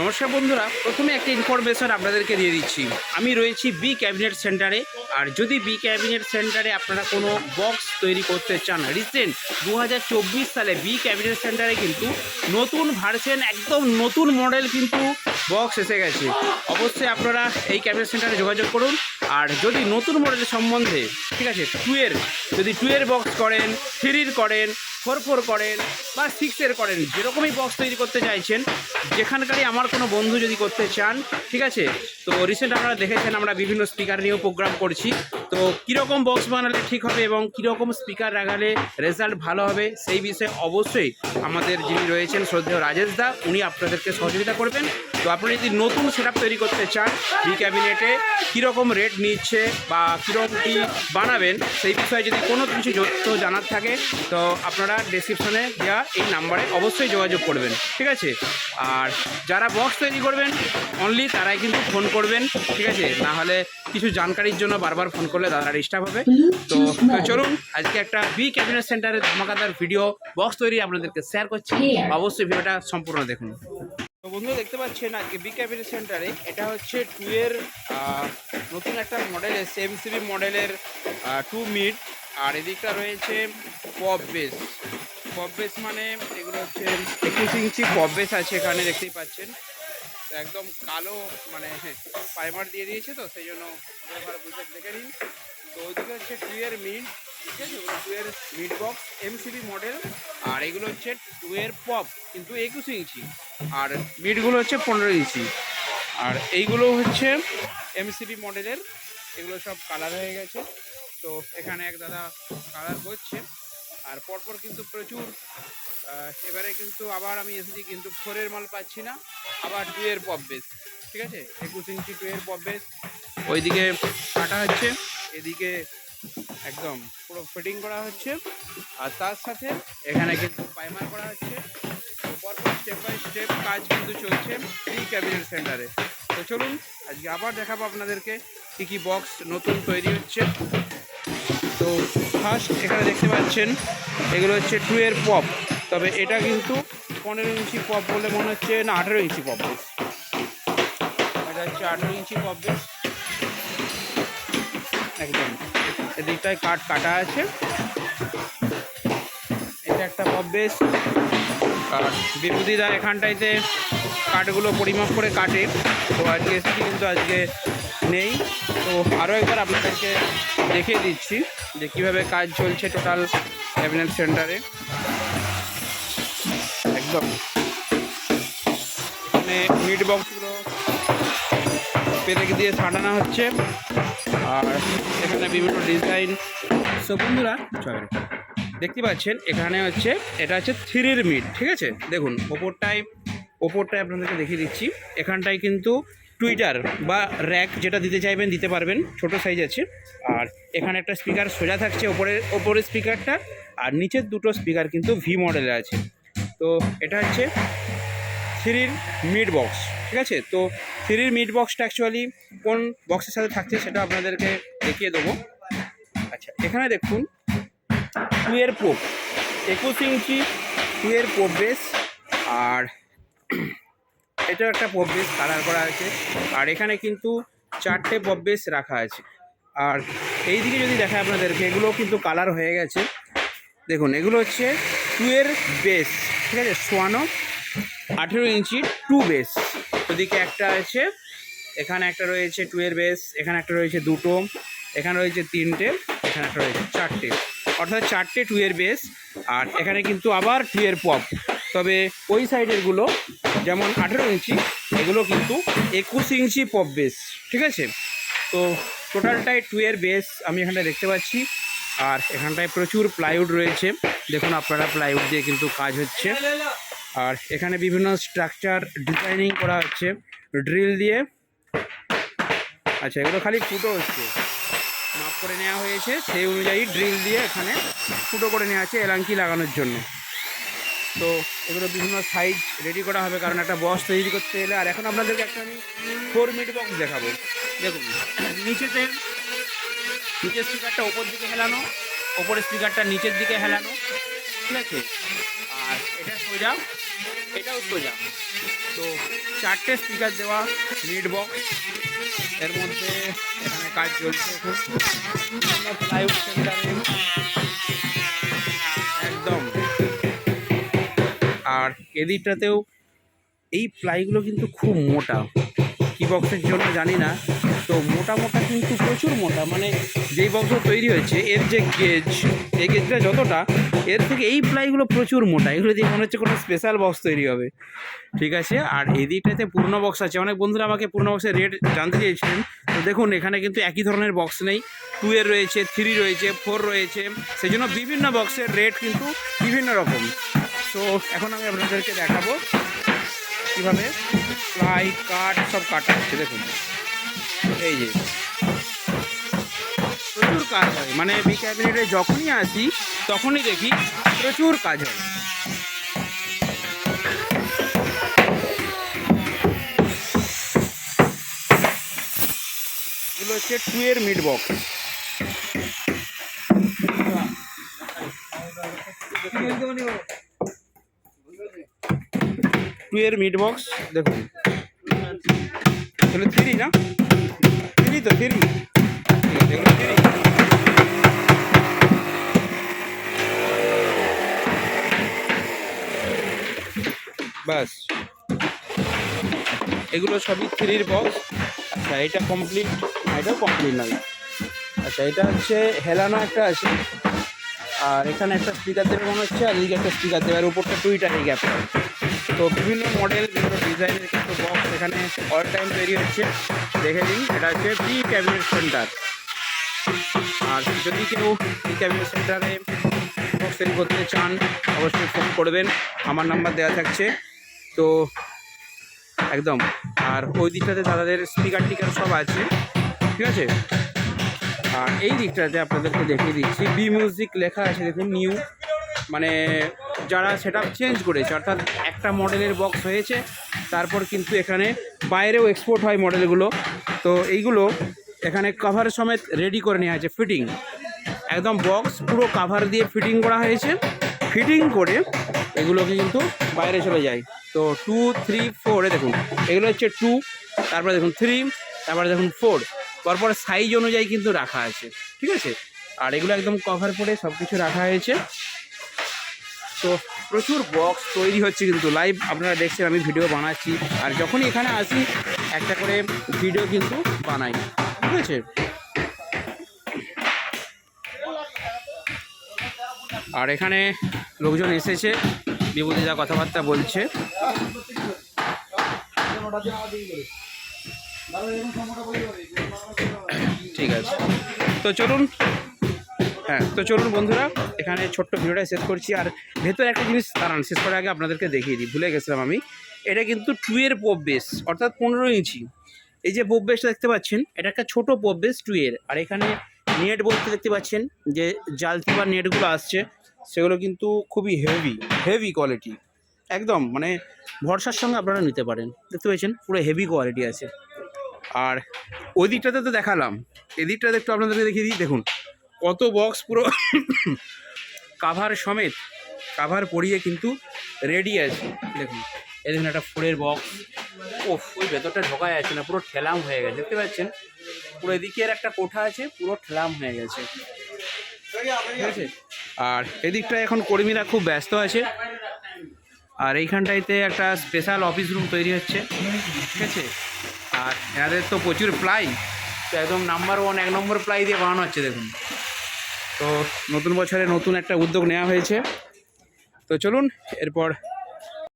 নমস্কার বন্ধুরা, প্রথমে একটা ইনফরমেশন আপনাদেরকে দিয়ে দিচ্ছি। আমি রয়েছি বি ক্যাবিনেট সেন্টারে আর যদি বি ক্যাবিনেট সেন্টারে আপনারা কোনো বক্স তৈরি করতে চান রিসেন্ট দু হাজার চব্বিশ সালে বি ক্যাবিনেট সেন্টারে কিন্তু নতুন ভার্সেন একদম নতুন মডেল কিন্তু বক্স এসে গেছে। অবশ্যই আপনারা এই ক্যাবিনেট সেন্টারে যোগাযোগ করুন, আর যদি নতুন মডেলের সম্বন্ধে, ঠিক আছে টুয়ের যদি টুয়ের বক্স করেন থ্রির করেন ফোর ফোর করেন বা সিক্সের করেন, যেরকমই বক্স তৈরি করতে চাইছেন, যেখানকারই আমার কোনো বন্ধু যদি করতে চান, ঠিক আছে? তো রিসেন্ট আপনারা দেখেছেন, আমরা বিভিন্ন স্পিকার নিয়েও প্রোগ্রাম করছি। তো কীরকম বক্স বানালে ঠিক হবে এবং কীরকম স্পিকার লাগালে রেজাল্ট ভালো হবে, সেই বিষয়ে অবশ্যই আমাদের যিনি রয়েছেন শ্রদ্ধেয় রাজেশ দা, উনি আপনাদেরকে সহযোগিতা করবেন। তো আপনি যদি নতুন সেট তৈরি করতে চান বি ক্যাবিনেটে কীরকম রেট নিচ্ছে বা কীরকম কী বানাবেন, সেই বিষয়ে যদি কোনো কিছু তথ্য জানার থাকে, তো আপনারা ডেসক্রিপশনে দেওয়া এই নাম্বারে অবশ্যই যোগাযোগ করবেন ঠিক আছে? আর যারা বক্স তৈরি করবেন অনলি তারাই কিন্তু ফোন করবেন ঠিক আছে? না হলে কিছু জানকারির জন্য বারবার ফোন করলে দাদা ডিস্টার্ব হবে। তো চলুন আজকে একটা বি ক্যাবিনেট সেন্টারের ধামাকাদার ভিডিও বক্স তৈরি আপনাদেরকে শেয়ার করছি। অবশ্যই ভিডিওটা সম্পূর্ণ দেখুন। তো বন্ধু দেখতে পাচ্ছেন আজকে বি ক্যাবিনেট সেন্টারে এটা হচ্ছে টু এর নতুন একটা মডেল এসছে এমসিবি মডেলের টু মিড আর এদিকটা রয়েছে পপ বেস পপ বেস মানে এগুলো হচ্ছে একুশ ইঞ্চি পপ বেস আছে এখানে, দেখতেই পাচ্ছেন। একদম কালো মানে প্রাইমার দিয়ে দিয়েছে তো, সেই জন্য ভালো বুঝে দেখে নিন। তো ওইদিকে হচ্ছে টু এর মিড ঠিক আছে? টু এর মিড বক্স এমসিবি মডেল আর এগুলো হচ্ছে টু এর পপ কিন্তু একুশ ইঞ্চি। আর মিডগুলো হচ্ছে পনেরো ইঞ্চি। আর এইগুলো হচ্ছে এমসিবি মডেলের এগুলো সব কালার হয়ে গেছে। তো এখানে এক দাদা কালার করছে। আর পরপর কিন্তু প্রচুর এবারে কিন্তু আবার আমি এসেছি কিন্তু ফোরের মাল পাচ্ছি না, আবার টু এর পপ বেস, ঠিক আছে? একুশ ইঞ্চি টু এর পপ বেস, ওইদিকে কাটা হচ্ছে, এদিকে একদম পুরো ফিটিং করা হচ্ছে, আর তার সাথে এখানে কিন্তু পাইমার করা হচ্ছে পরপর স্টেপ বাই স্টেপ কাজ কিন্তু চলছে এই ক্যাবিনেট সেন্টারে তো চলুন, আজকে আবার দেখাবো আপনাদেরকে কী কী বক্স নতুন তৈরি হচ্ছে। তো ফার্স্ট এখানে দেখতে পাচ্ছেন, এগুলো হচ্ছে টু এর পপ তবে এটা কিন্তু পনেরো ইঞ্চি পপ বলে মনে হচ্ছে, না, আঠেরো ইঞ্চি পপ বেস এটা হচ্ছে আঠেরো ইঞ্চি পপ বেস একদম, এদিকটায় কাঠ কাটা আছে। এটা একটা পপ বেস আর বিভূতিদা এখানটাইতে কাঠগুলো পরিমাপ করে কাটে। তো আজকে এসেছি কিন্তু আজকে নেই। তো আরও একবার আপনাদেরকে দেখিয়ে দিচ্ছি যে কীভাবে কাজ চলছে টোটাল ক্যাবিনেট সেন্টারে। একদম। এখানে মিট বক্সগুলো পেরেক দিয়ে সাজানো হচ্ছে। আর এখানে বিভিন্ন ডিজাইন। সো বন্ধুরা চল দেখতে পাচ্ছেন, এখানে হচ্ছে, এটা হচ্ছে থ্রির মিট, ঠিক আছে? দেখুন, ওপরটায় ওপরটায় আপনাদেরকে দেখিয়ে দিচ্ছি। এখানটায় কিন্তু টুইটার বা র্যাক যেটা দিতে চাইবেন, দিতে পারবেন। ছোট সাইজ আছে। আর এখানে একটা স্পিকার সোজা থাকছে ওপরের ওপরের স্পিকারটা আর নিচের দুটো স্পিকার কিন্তু ভি মডেলে আছে। তো এটা হচ্ছে থ্রির মিড বক্স ঠিক আছে? তো থ্রির মিড বক্সটা অ্যাকচুয়ালি কোন বক্সের সাথে থাকছে সেটা আপনাদেরকে দেখিয়ে দেবো। আচ্ছা এখানে দেখুন টুয়ের পোপ একুশ ইঞ্চি টুয়ের পোপ বেস আর এটাও একটা পপ বেস কালার করা আছে। আর এখানে কিন্তু চারটে পপ বেস রাখা আছে। আর এই দিকে যদি দেখায় আপনাদেরকে এগুলো কিন্তু কালার হয়ে গেছে। দেখুন, এগুলো হচ্ছে টুয়ের বেস, ঠিক আছে? সোয়ানো আঠেরো ইঞ্চি টু বেস। ওদিকে একটা আছে, এখানে একটা রয়েছে টুয়ের বেস, এখানে একটা রয়েছে দুটো, এখানে রয়েছে তিনটে, এখানে একটা রয়েছে চারটে। অর্থাৎ চারটে টুয়ের বেস, আর এখানে কিন্তু আবার টুয়ের পপ। তবে ওই সাইডেরগুলো যেমন আঠেরো ইঞ্চি, এগুলো কিন্তু একুশ ইঞ্চি পপ বেস ঠিক আছে? তো টোটালটাই টুয়ের বেস আমি এখানটায় দেখতে পাচ্ছি। আর এখানটায় প্রচুর প্লাইউড রয়েছে। দেখুন আপনারা প্লাইউড দিয়ে কিন্তু কাজ হচ্ছে। আর এখানে বিভিন্ন স্ট্রাকচার ডিজাইনিং করা হচ্ছে। ড্রিল দিয়ে। আচ্ছা এগুলো খালি ফুটো হচ্ছে। মাপ করে নেওয়া হয়েছে। সেই অনুযায়ী ড্রিল দিয়ে এখানে ফুটো করে নেওয়া আছে এলাঙ্কি লাগানোর জন্য। তো এগুলো বিভিন্ন সাইজ রেডি করা হবে কারণ একটা বক্স তৈরি করতে এলে। আর এখন আপনাদেরকে একটা আমি ফোর মিট বক্স দেখাবো। দেখুন নিচেতে নিচের স্পিকারটা ওপর দিকে হেলানো ওপরের স্পিকারটা নিচের দিকে হেলানো, ঠিক আছে? আর এটা সোজা, এটাও সোজা। তো চারটে স্পিকার দেওয়া মিড বক্স এর মধ্যে এখানে কাজ চলছে। plywood সেন্টারে আর এদিকটাতেও এই প্লাইগুলো কিন্তু খুব মোটা। কি বক্সের জন্য জানি না, তো মোটা মোটা কিন্তু প্রচুর মোটা। মানে যেই বক্স তৈরি হয়েছে, এর যে গেজ এই গেজটা যতটা, এর থেকে এই প্লাইগুলো প্রচুর মোটা। এগুলো দিয়ে মনে হচ্ছে কোনো স্পেশাল বক্স তৈরি হবে। ঠিক আছে? আর এদিকটাতে পুরনো বক্স আছে। অনেক বন্ধুরা আমাকে পুরনো বক্সের রেট জানতে চেয়েছিলেন। তো দেখুন, এখানে কিন্তু একই ধরনের বক্স নেই। টু এর রয়েছে থ্রি রয়েছে ফোর রয়েছে। সেই জন্য বিভিন্ন বক্সের রেট কিন্তু বিভিন্ন রকম। তো এখন আমি আপনাদেরকে দেখাবো কীভাবে প্লাই কাঠ সব কাটা হচ্ছে, দেখুন। এই যে। প্রচুর কাজ হয়। মানে বি ক্যাবিনেটে যখনই আসি, তখনই দেখি প্রচুর কাজ হয়। এগুলো হচ্ছে টু এর মিড বক্স টু এর মিড বক্স দেখুন। তাহলে থ্রি না? থ্রি তো থ্রি থ্রি বাস এগুলো সবই থ্রির বক্স আচ্ছা এটা কমপ্লিট এটাও কমপ্লিট নয়। আচ্ছা এটা হচ্ছে হেলানো একটা আছে। আর এখানে একটা স্পিকার দেবে মনে হচ্ছে, আর এদিকে একটা স্পিকার দেবে, আর উপরটা টুইটার এই গ্যাপটা তো বিভিন্ন মডেল বিভিন্ন ডিজাইনের কিন্তু বক্স এখানে অল টাইম তৈরি হচ্ছে। দেখে নিন, এটা হচ্ছে বি ক্যাবিনেট সেন্টার আর যদি কেউ বি ক্যাবিনেট সেন্টারে বক্স তৈরি করতে চান, অবশ্যই ফোন করবেন। আমার নাম্বার দেওয়া থাকছে। তো একদম, আর ওই দিকটাতে দাদাদের স্পিকার টিকার সব আছে। ঠিক আছে? আর এই দিকটাতে আপনাদেরকে দেখিয়ে দিচ্ছি। বি মিউজিক লেখা আছে, দেখুন নিউ মানে যারা সেটা চেঞ্জ করেছে, অর্থাৎ একটা মডেলের বক্স হয়েছে, তারপর কিন্তু এখানে বাইরেও এক্সপোর্ট হয় মডেলগুলো তো এইগুলো এখানে কভার সমেত রেডি করে নেওয়া হয়েছে ফিটিং একদম বক্স পুরো কাভার দিয়ে ফিটিং করা হয়েছে। ফিটিং করে এগুলোকে কিন্তু বাইরে চলে যায়। তো টু থ্রি ফোরে দেখুন, এগুলো হচ্ছে টু তারপরে দেখুন থ্রি তারপরে দেখুন ফোর পরপর সাইজ অনুযায়ী কিন্তু রাখা আছে, ঠিক আছে? আর এগুলো একদম কভার করে সব কিছু রাখা হয়েছে। তো প্রচুর বক্স তৈরি হচ্ছে কিন্তু লাইভ আপনারা দেখছেন, আমি ভিডিও বানাচ্ছি। আর যখনই এখানে আসি, একটা করে ভিডিও কিন্তু বানাই। ঠিক আছে? আর এখানে লোকজন এসেছে বিভূতিদা কথাবার্তা বলছে। ঠিক আছে। তো চলুন হ্যাঁ তো চলুন বন্ধুরা, এখানে ছোট্ট ভিডিওটা শেষ করছি, আর ভেতরে একটা জিনিস দাঁড়ান, শেষ করার আগে আপনাদেরকে দেখিয়ে দিই, ভুলে গেছিলাম আমি। এটা কিন্তু টু এর পপ বেস, অর্থাৎ পনেরো ইঞ্চি। এই যে পপ বেসটা দেখতে পাচ্ছেন, এটা একটা ছোট পপ বেস টু এর আর এখানে নেট বলতে দেখতে পাচ্ছেন যে জালতি বা নেটগুলো আসছে, সেগুলো কিন্তু খুবই হেভি হেভি কোয়ালিটি একদম মানে ভরসার সঙ্গে আপনারা নিতে পারেন, দেখতে পাচ্ছেন, পুরো হেভি কোয়ালিটি আছে। আর ওই দিকটাতে তো দেখালাম, এদিকটাতে একটু আপনাদেরকে দেখিয়ে দিই, দেখুন কত বক্স পুরো কাভার সমেত কাভার পরিয়ে কিন্তু রেডি আছে। দেখুন, এই দেখুন একটা ফুলের বক্স ও ওই ভেতরটা ঢোকা যাচ্ছে না, পুরো ঠেলাম হয়ে গেছে, দেখতে পাচ্ছেন? পুরো এদিকের একটা কোঠা আছে, পুরো ঠেলাম হয়ে গেছে। ঠিক আছে? আর এদিকটায় এখন কর্মীরা খুব ব্যস্ত আছে। আর এইখানটাইতে একটা স্পেশাল অফিস রুম তৈরি হচ্ছে। ঠিক আছে? আর এনাদের তো প্রচুর প্লাই তো একদম নাম্বার ওয়ান এক নম্বর প্লাই দিয়ে বানানো হচ্ছে, দেখুন। তো নতুন বছরে নতুন একটা উদ্যোগ নেওয়া হয়েছে। তো চলুন এরপর